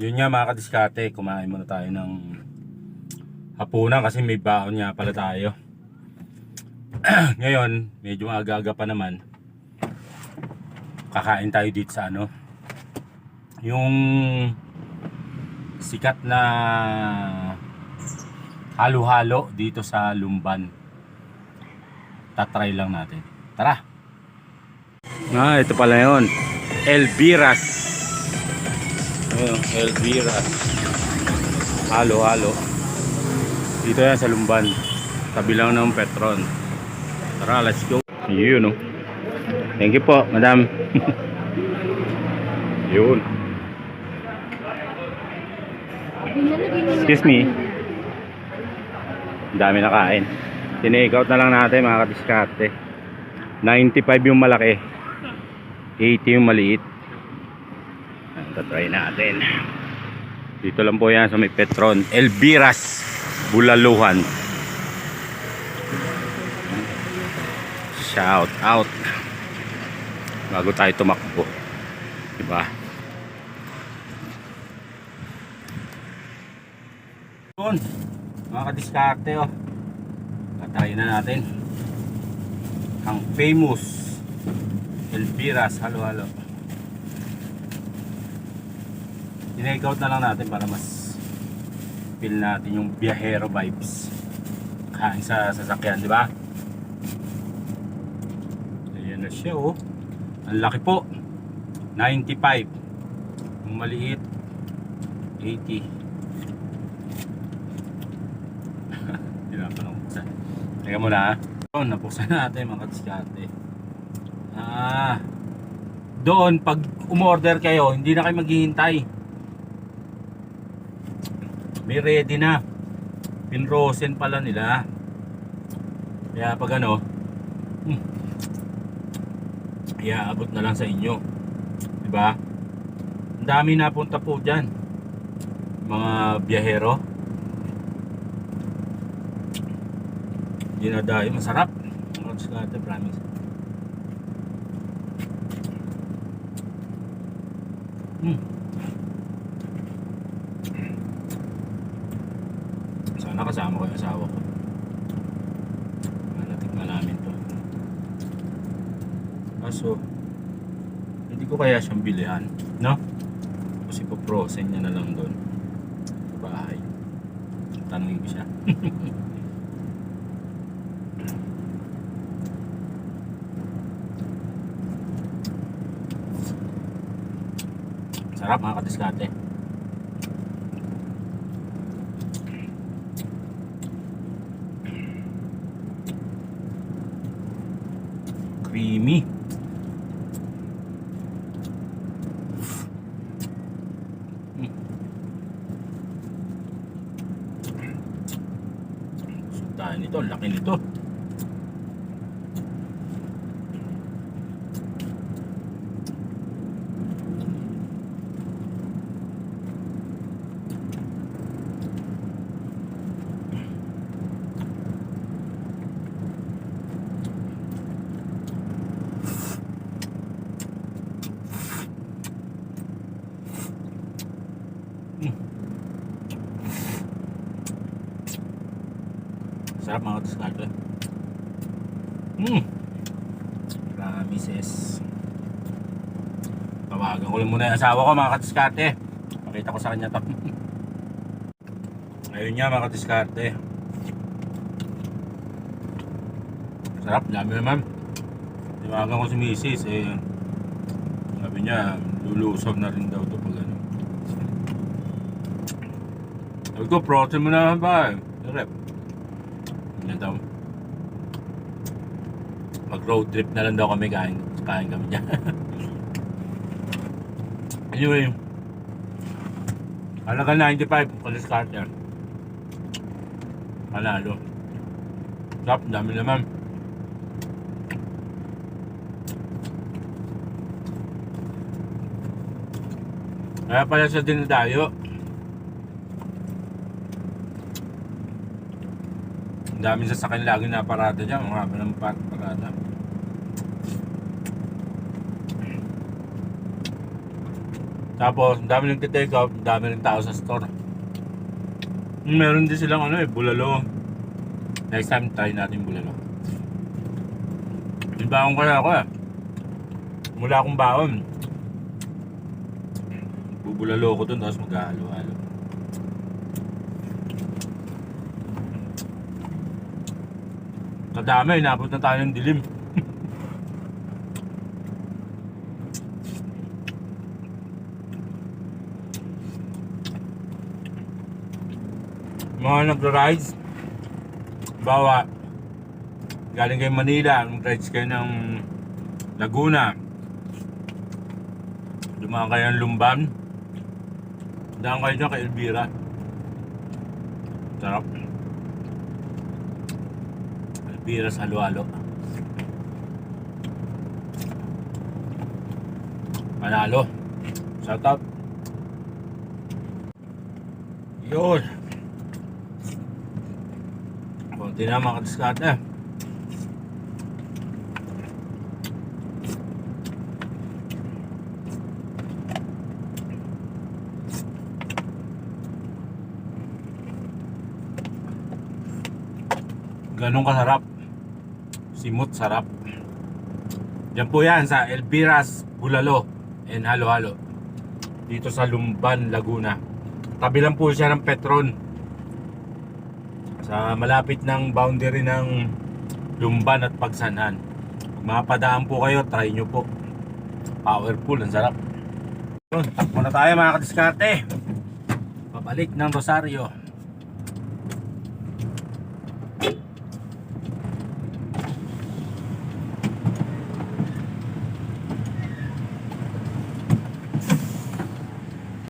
Yun nga mga kadiskate, kumain muna tayo ng hapunan kasi may baon nga pala tayo. Ngayon, medyo aga-aga pa naman. Kakain tayo dito sa ano. Yung sikat na halo-halo dito sa Lumban. Tatry lang natin. Tara! Ah, ito pala yun. Elviras. Ayun, Elviras. Halo-halo. Dito yan sa Lumban. Tabi lang ng Petron. Tara, let's go. Yun, no. Thank you po, madam. Yun. Excuse me. Dami na kain. Tinake out na lang natin mga kadiskarte. 95 yung malaki. 80 yung maliit. Ito try natin. Dito lang po yan sa may Petron. Elviras, Bulaluhan. Shout out. Bago tayo tumakbo. Diba? Yun. Mga kadiskarte oh. Tatayin na natin. Ang famous Elviras. Halo halo. Tinake out na lang natin para mas feel natin yung biyahero vibes. Kain sa sasakyan, di ba? Ayan na siya oh. Ang laki po. 95. Yung maliit 80. Hindi na pa nabuksan. Teka muna ha. Doon, nabuksan natin mga kadiskarte. Ah, doon pag umorder kayo, hindi na kayo maghihintay. May ready na. Pinrosen pala nila. Kaya pag ano, hmm, iaabot na lang sa inyo. 'Di ba? Ang dami na punta po diyan. Mga biyahero. Dinadayo, masarap. Ang Scott, promise. Hmm. Sana kasama ko yung asawa ko. Natikman namin to. Kaso, hindi ko kaya siyang bilihan. No? Kasi po-frozen niya na lang doon. Sa bahay. Tanungin ko siya. Sarap mga kadiskate. Creamy. Mm. Sundahan nito, ang laki nito. Sarap mga diskarte. Hmm. Promises. Tawagan ko lang muna yung asawa ko mga kadiskarte. Pakita ko sa kanya to. Ayun nga mga kadiskarte. Sarap, dami naman. Tawagan ko si Mrs. Eh, sabi niya, lulusaw na rin daw to ano. Ko, protein mo na ba? Sarap. Yan daw. Mag road trip na lang daw kami kain, kain kami dyan. anyway, halaga 95 kalis carter. Panalo. Sarap, dami naman. Kaya pala sa dinadayo. Ang daming sasakyan lagi na parada dyan. Mga haba ng par- parada. Tapos, ang dami nagte-take out, ang dami rin tao sa store. Meron din silang ano eh, bulalo. Next time, try natin bulalo. Ibang ko na ako eh. Mula akong baon. Bubulalo ko dun, tapos maghahalo-halo. Kadami, inabot na tayo ng dilim. mga nagra-rides bawa galing kayo Manila mag-rides kayo ng Laguna. Dumaan kayo ng Lumban. Daan kayo dyan kay Elvira. Sarap. Elvira sa halo-halo panalo shout out yun Kunti na mga kadiskate. Ganong kasarap. Simot sarap. Yan po yan sa Elvira's Bulalo and Halo Halo. Dito sa Lumban, Laguna. Tabi lang po siya ng Petron sa malapit ng boundary ng Lumban at Pagsanhan. Kung mapadaan po kayo, try nyo po. Powerful, ang sarap. Takbo na tayo mga kadiskarte. Pabalik ng Rosario.